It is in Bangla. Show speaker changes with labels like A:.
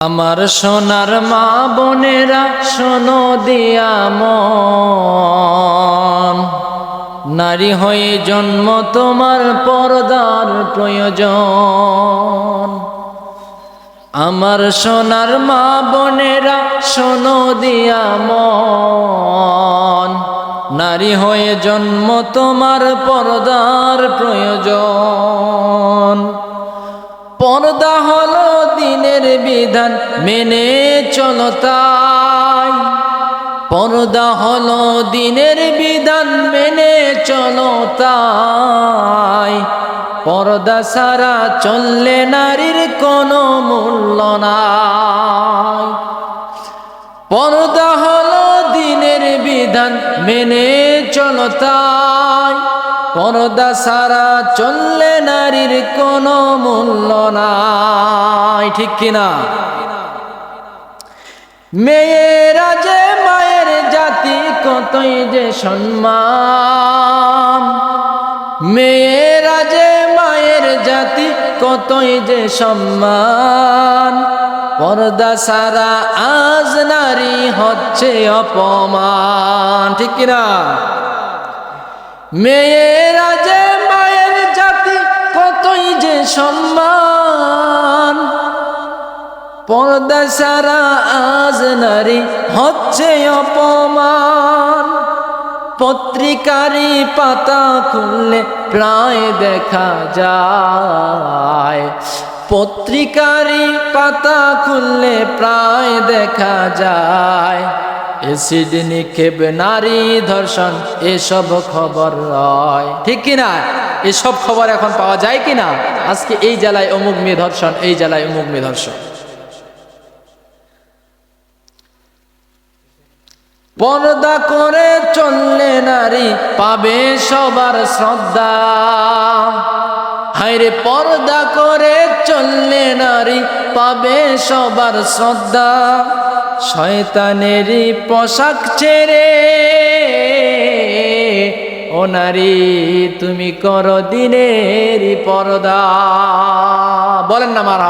A: আমার সোনার মা বোনেরা, শোনো দিয়া মন। নারী হয়ে জন্ম তোমার পর্দার প্রয়োজন। আমার সোনার মা বোনেরা, শোনো দিয়া মন। নারী হয়ে জন্ম তোমার পর্দার প্রয়োজন। পর্দা হলো দিনের বিধান, মেনে চলো তাই। পর্দা হলো দিনের বিধান, মেনে চলো তাই। পর্দা সারা চললে নারীর কোনো মূল্য নাই। পর্দা হলো দিনের বিধান, মেনে চলো তাই। পর্দা সারা চললে নারীর কোনো মূল্য নাই। ঠিক কিনা? মেয়েরা যে মায়ের জাতি, কতই যে সম্মান। মেয়েরা যে মায়ের জাতি, কতই যে সম্মান। পর্দা সারা আজ নারী হচ্ছে অপমান। ঠিক কিনা? মেয়েরা যে মায়ের জাতি, কতই যে সম্মান। পর্দা সারা আজ নারী হচ্ছে অপমান। পত্রিকারি পাতা খুললে প্রায় দেখা যায়। পত্রিকারি পাতা খুললে প্রায় দেখা যায়। এসিড নিক্ষেপ নারী ধর্ষণ, এসব খবর রয়। ঠিক কিনা? এসব খবর এখন পাওয়া যায় কিনা? আজকে এই জেলায় অমুক মেয়ে ধর্ষণ এই জেলায় অমুক মেয়ে ধর্ষণ পর্দা করে চললে নারী পাবে সবার শ্রদ্ধা। হায়রে, পর্দা করে চললে নারী পাবে সবার শ্রদ্ধা। শয়তানেরই পোশাক ছেড়ে ও নারী তুমি করো দিনেরই পর্দা। বলেন না মার